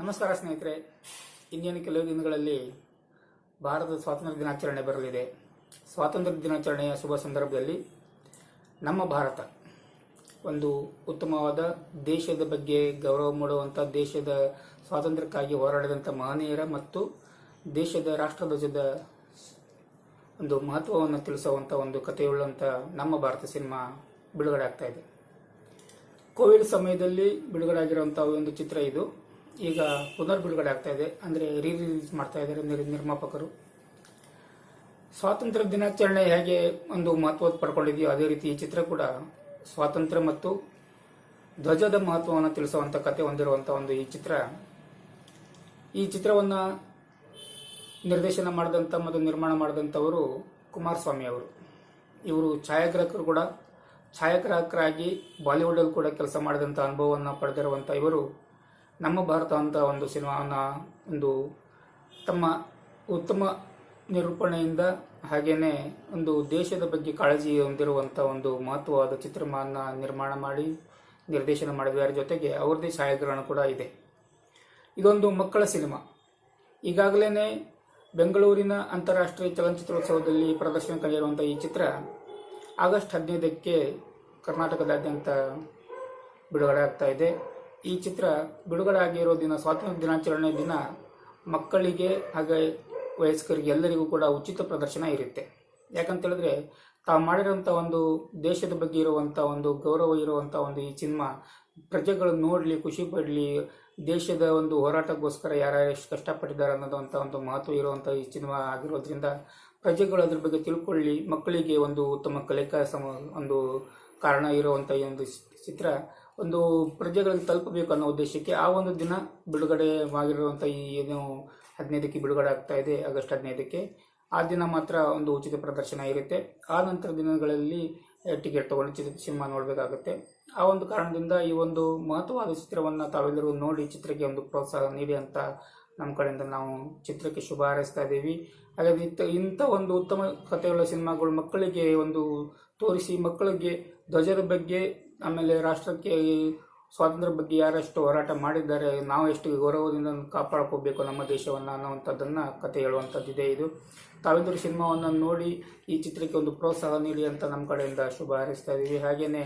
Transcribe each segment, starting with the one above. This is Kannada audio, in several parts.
ನಮಸ್ಕಾರ ಸ್ನೇಹಿತರೆ. ಇನ್ನೇನು ಕೆಲವು ದಿನಗಳಲ್ಲಿ ಭಾರತದ ಸ್ವಾತಂತ್ರ್ಯ ದಿನಾಚರಣೆ ಬರಲಿದೆ. ಸ್ವಾತಂತ್ರ್ಯ ದಿನಾಚರಣೆಯ ಶುಭ ಸಂದರ್ಭದಲ್ಲಿ ನಮ್ಮ ಭಾರತ ಒಂದು ಉತ್ತಮವಾದ ದೇಶದ ಬಗ್ಗೆ ಗೌರವ ಮೂಡುವಂಥ ದೇಶದ ಸ್ವಾತಂತ್ರ್ಯಕ್ಕಾಗಿ ಹೋರಾಡಿದಂಥ ಮಹನೀಯರ ಮತ್ತು ದೇಶದ ರಾಷ್ಟ್ರಧ್ವಜದ ಒಂದು ಮಹತ್ವವನ್ನು ತಿಳಿಸುವಂಥ ಒಂದು ಕಥೆಯುಳ್ಳಂಥ ನಮ್ಮ ಭಾರತ ಸಿನಿಮಾ ಬಿಡುಗಡೆ ಆಗ್ತಾ ಇದೆ. ಕೋವಿಡ್ ಸಮಯದಲ್ಲಿ ಬಿಡುಗಡೆ ಆಗಿರುವಂಥ ಒಂದು ಚಿತ್ರ ಇದು. ಈಗ ಪುನರ್ ಬಿಡುಗಡೆ ಆಗ್ತಾ ಇದೆ. ಅಂದರೆ ರೀ ರಿಲೀಸ್ ಮಾಡ್ತಾ ಇದ್ದಾರೆ ನಿರ್- ನಿರ್ಮಾಪಕರು. ಸ್ವಾತಂತ್ರ್ಯ ದಿನಾಚರಣೆ ಹೇಗೆ ಒಂದು ಮಹತ್ವ ಪಡ್ಕೊಂಡಿದೆಯೋ ಅದೇ ರೀತಿ ಈ ಚಿತ್ರ ಕೂಡ ಸ್ವಾತಂತ್ರ್ಯ ಮತ್ತು ಧ್ವಜದ ಮಹತ್ವವನ್ನು ತಿಳಿಸುವಂಥ ಕತೆ ಹೊಂದಿರುವಂಥ ಒಂದು ಈ ಚಿತ್ರ. ಈ ಚಿತ್ರವನ್ನು ನಿರ್ದೇಶನ ಮಾಡಿದಂಥ ಮತ್ತು ನಿರ್ಮಾಣ ಮಾಡಿದಂಥವರು ಕುಮಾರಸ್ವಾಮಿ ಅವರು. ಇವರು ಛಾಯಾಗ್ರಾಹಕರು ಕೂಡ. ಛಾಯಾಗ್ರಾಹಕರಾಗಿ ಬಾಲಿವುಡಲ್ಲಿ ಕೂಡ ಕೆಲಸ ಮಾಡಿದಂಥ ಅನುಭವವನ್ನು ಪಡೆದಿರುವಂಥ ಇವರು ನಮ್ಮ ಭಾರತ ಅಂತ ಒಂದು ಸಿನಿಮಾವನ್ನು ಒಂದು ತಮ್ಮ ಉತ್ತಮ ನಿರೂಪಣೆಯಿಂದ ಹಾಗೇನೆ ಒಂದು ದೇಶದ ಬಗ್ಗೆ ಕಾಳಜಿ ಹೊಂದಿರುವಂಥ ಒಂದು ಮಹತ್ವವಾದ ಚಿತ್ರಮಾನ ನಿರ್ಮಾಣ ಮಾಡಿ, ನಿರ್ದೇಶನ ಮಾಡಿದ್ದಾರೆ ಜೊತೆಗೆ ಅವರದೇ ಛಾಯಾಗ್ರಹಣ ಕೂಡ ಇದೆ. ಇದೊಂದು ಮಕ್ಕಳ ಸಿನಿಮಾ. ಈಗಾಗಲೇ ಬೆಂಗಳೂರಿನ ಅಂತಾರಾಷ್ಟ್ರೀಯ ಚಲನಚಿತ್ರೋತ್ಸವದಲ್ಲಿ ಪ್ರದರ್ಶನ ಕಂಡಿರುವಂಥ ಈ ಚಿತ್ರ ಆಗಸ್ಟ್ ಹದಿನೈದಕ್ಕೆ ಕರ್ನಾಟಕದಾದ್ಯಂತ ಬಿಡುಗಡೆ ಆಗ್ತಾ ಇದೆ. ಈ ಚಿತ್ರ ಬಿಡುಗಡೆ ಆಗಿರೋ ದಿನ ಸ್ವಾತಂತ್ರ್ಯ ದಿನಾಚರಣೆ ದಿನ ಮಕ್ಕಳಿಗೆ ಹಾಗೆ ವಯಸ್ಕರಿಗೆ ಎಲ್ಲರಿಗೂ ಕೂಡ ಉಚಿತ ಪ್ರದರ್ಶನ ಇರುತ್ತೆ. ಯಾಕಂತ ಹೇಳಿದ್ರೆ ತಾವು ಮಾಡಿರೋಂಥ ಒಂದು ದೇಶದ ಬಗ್ಗೆ ಇರುವಂಥ ಒಂದು ಗೌರವ ಇರುವಂಥ ಒಂದು ಈ ಸಿನಿಮಾ ಪ್ರಜೆಗಳು ನೋಡಲಿ, ಖುಷಿ ಪಡಲಿ, ದೇಶದ ಒಂದು ಹೋರಾಟಕ್ಕೋಸ್ಕರ ಯಾರ್ಯಾರು ಎಷ್ಟು ಕಷ್ಟಪಟ್ಟಿದ್ದಾರೆ ಅನ್ನೋದಂಥ ಒಂದು ಮಹತ್ವ ಇರುವಂಥ ಈ ಸಿನಿಮಾ ಆಗಿರೋದ್ರಿಂದ ಪ್ರಜೆಗಳು ಅದ್ರ ಬಗ್ಗೆ ತಿಳ್ಕೊಳ್ಳಿ, ಮಕ್ಕಳಿಗೆ ಒಂದು ಉತ್ತಮ ಕಲಿಕಾ ಸಮ ಒಂದು ಕಾರಣ ಇರುವಂಥ ಈ ಒಂದು ಚಿತ್ರ ಒಂದು ಪ್ರಜೆಗಳನ್ನು ತಲುಪಬೇಕು ಅನ್ನೋ ಉದ್ದೇಶಕ್ಕೆ ಆ ಒಂದು ದಿನ ಬಿಡುಗಡೆ ಆಗಿರುವಂಥ ಈ ಏನು ಹದಿನೈದಕ್ಕೆ ಬಿಡುಗಡೆ ಆಗ್ತಾ ಇದೆ, ಆಗಸ್ಟ್ ಹದಿನೈದಕ್ಕೆ. ಆ ದಿನ ಮಾತ್ರ ಒಂದು ಉಚಿತ ಪ್ರದರ್ಶನ ಇರುತ್ತೆ. ಆ ನಂತರ ದಿನಗಳಲ್ಲಿ ಟಿಕೆಟ್ ತಗೊಂಡು ಚಿತ್ರ ಸಿನಿಮಾ ನೋಡಬೇಕಾಗುತ್ತೆ. ಆ ಒಂದು ಕಾರಣದಿಂದ ಈ ಒಂದು ಮಹತ್ವವಾದ ಚಿತ್ರವನ್ನು ತಾವೆಲ್ಲರೂ ನೋಡಿ ಚಿತ್ರಕ್ಕೆ ಒಂದು ಪ್ರೋತ್ಸಾಹ ನೀಡಿ ಅಂತ ನಮ್ಮ ಕಡೆಯಿಂದ ನಾವು ಚಿತ್ರಕ್ಕೆ ಶುಭ ಹಾರೈಸ್ತಾ ಇದ್ದೀವಿ. ಹಾಗಾಗಿ ಇಂಥ ಇಂಥ ಒಂದು ಉತ್ತಮ ಕಥೆಗಳ ಸಿನಿಮಾಗಳು ಮಕ್ಕಳಿಗೆ ಒಂದು ತೋರಿಸಿ, ಮಕ್ಕಳಿಗೆ ಧ್ವಜದ ಬಗ್ಗೆ ಆಮೇಲೆ ರಾಷ್ಟ್ರಕ್ಕೆ ಸ್ವಾತಂತ್ರ್ಯ ಬಗ್ಗೆ ಯಾರಷ್ಟು ಹೋರಾಟ ಮಾಡಿದ್ದಾರೆ, ನಾವು ಎಷ್ಟು ಗೌರವದಿಂದ ಕಾಪಾಡ್ಕೋಬೇಕು ನಮ್ಮ ದೇಶವನ್ನು ಅನ್ನೋವಂಥದ್ದನ್ನು ಕತೆ ಹೇಳುವಂಥದ್ದಿದೆ ಇದು. ತಾವೆಂದರು ಸಿನಿಮಾವನ್ನು ನೋಡಿ ಈ ಚಿತ್ರಕ್ಕೆ ಒಂದು ಪ್ರೋತ್ಸಾಹ ನೀಡಿ ಅಂತ ನಮ್ಮ ಕಡೆಯಿಂದ ಶುಭ ಹಾರೈಸ್ತಾ ಇದ್ದೀವಿ. ಹಾಗೆಯೇ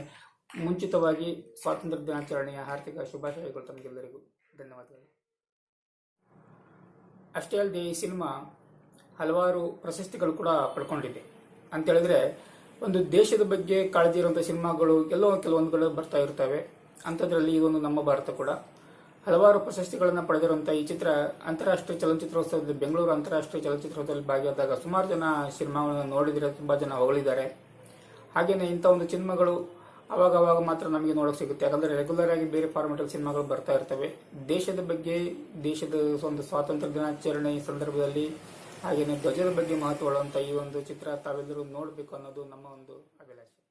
ಮುಂಚಿತವಾಗಿ ಸ್ವಾತಂತ್ರ್ಯ ದಿನಾಚರಣೆಯ ಹಾರ್ದಿಕ ಶುಭಾಶಯಗಳು ತಮಗೆಲ್ಲರಿಗೂ. ಧನ್ಯವಾದಗಳು. ಅಷ್ಟೇ ಅಲ್ಲದೆ ಈ ಸಿನಿಮಾ ಹಲವಾರು ಪ್ರಶಸ್ತಿಗಳು ಕೂಡ ಪಡ್ಕೊಂಡಿದೆ. ಅಂತ ಹೇಳಿದ್ರೆ ಒಂದು ದೇಶದ ಬಗ್ಗೆ ಕಾಳಜಿ ಇರುವಂಥ ಸಿನಿಮಾಗಳು ಎಲ್ಲೋ ಕೆಲವೊಂದು ಕಡೆ ಬರ್ತಾ ಇರ್ತವೆ. ಅಂಥದ್ರಲ್ಲಿ ಇದೊಂದು ನಮ್ಮ ಭಾರತ ಕೂಡ. ಹಲವಾರು ಪ್ರಶಸ್ತಿಗಳನ್ನು ಪಡೆದಿರುವಂಥ ಈ ಚಿತ್ರ ಅಂತಾರಾಷ್ಟ್ರೀಯ ಚಲನಚಿತ್ರೋತ್ಸವದಲ್ಲಿ, ಬೆಂಗಳೂರು ಅಂತಾರಾಷ್ಟ್ರೀಯ ಚಲನಚಿತ್ರೋತ್ಸವದಲ್ಲಿ ಭಾಗಿಯಾದಾಗ ಸುಮಾರು ಜನ ಸಿನಿಮಾವನ್ನು ನೋಡಿದರೆ ತುಂಬ ಜನ ಹೊಗಳಿದ್ದಾರೆ. ಹಾಗೆಯೇ ಇಂಥ ಒಂದು ಸಿನಿಮಾಗಳು ಅವಾಗ ಅವಾಗ ಮಾತ್ರ ನಮಗೆ ನೋಡೋಕೆ ಸಿಗುತ್ತೆ. ಯಾಕಂದರೆ ರೆಗ್ಯುಲರ್ ಆಗಿ ಬೇರೆ ಫಾರ್ಮೆಟಲ್ಲಿ ಸಿನಿಮಾಗಳು ಬರ್ತಾ ಇರ್ತವೆ. ದೇಶದ ಬಗ್ಗೆ, ದೇಶದ ಒಂದು ಸ್ವಾತಂತ್ರ್ಯ ದಿನಾಚರಣೆ ಸಂದರ್ಭದಲ್ಲಿ ಹಾಗೆಯೇ ಧ್ವಜದ ಬಗ್ಗೆ ಮಹತ್ವವುಳ್ಳಂಥ ಈ ಒಂದು ಚಿತ್ರ ತಾವೆಲ್ಲರೂ ನೋಡಬೇಕು ಅನ್ನೋದು ನಮ್ಮ ಒಂದು ಅಭಿಲಾಷೆ.